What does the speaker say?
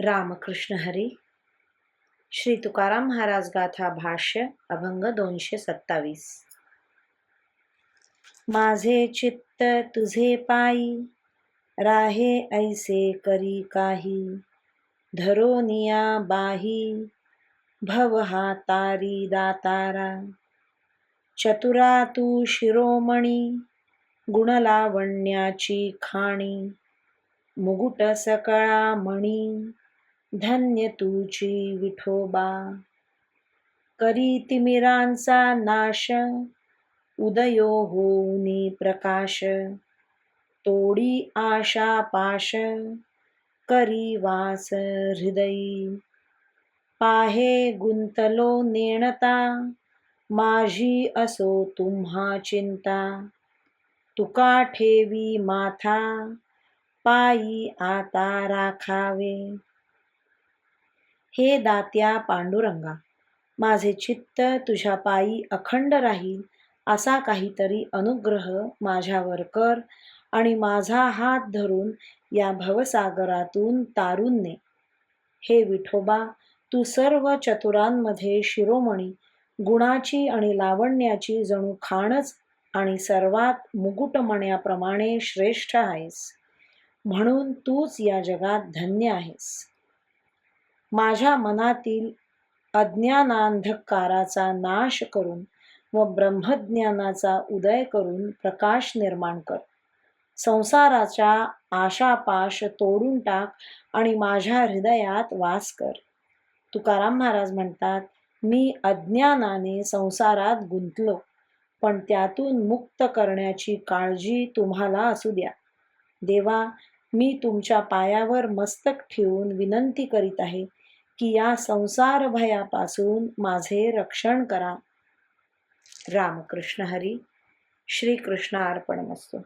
रामकृष्ण हरी श्री तुकाराम महाराज गाथा भाष्य अभंग दोनशे सत्तावीस. माझे चित्त तुझे पायी राहे ऐसे करी काही. धरोनिया बाही भव हा तारी दातारा. चतुरा तू शिरोमणी गुणलावण्याची खाणी. मुकुट सकळा मणी धन्य तुझी विठोबा. करी तिमिरांचा नाश उदयो होऊनी प्रकाश. तोडी आशा पाश करी वास हृदयी. पाहे गुंतलो नेणता माझी असो तुम्हा चिंता. तुका ठेवी माथा पायी आता राखावे. हे दात्या पांडुरंगा. माझे चित्त तुझ्या पायी अखंड राहील असा काहीतरी अनुग्रह माझ्यावर कर आणि माझा हात धरून या भवसागरातून तारून ने. हे विठोबा तू सर्व चतुरांमध्ये शिरोमणी गुणाची आणि लावण्याची जणू खाणच आणि सर्वात मुकुटमण्याप्रमाणे श्रेष्ठ आहेस. म्हणून तूच या जगात धन्य आहेस. माझ्या मनातील अज्ञानांधकाराचा नाश करून व ब्रह्मज्ञानाचा उदय करून प्रकाश निर्माण कर. संसाराच्या आशापाश तोडून टाक आणि माझ्या हृदयात वास कर. तुकाराम महाराज म्हणतात मी अज्ञानाने संसारात गुंतलो पण त्यातून मुक्त करण्याची काळजी तुम्हाला असू द्या. देवा मी तुमच्या पायावर मस्तक ठेवून विनंती करीत आहे की या संसार भयापासून माझे रक्षण करा. रामकृष्ण हरी. श्रीकृष्ण असतो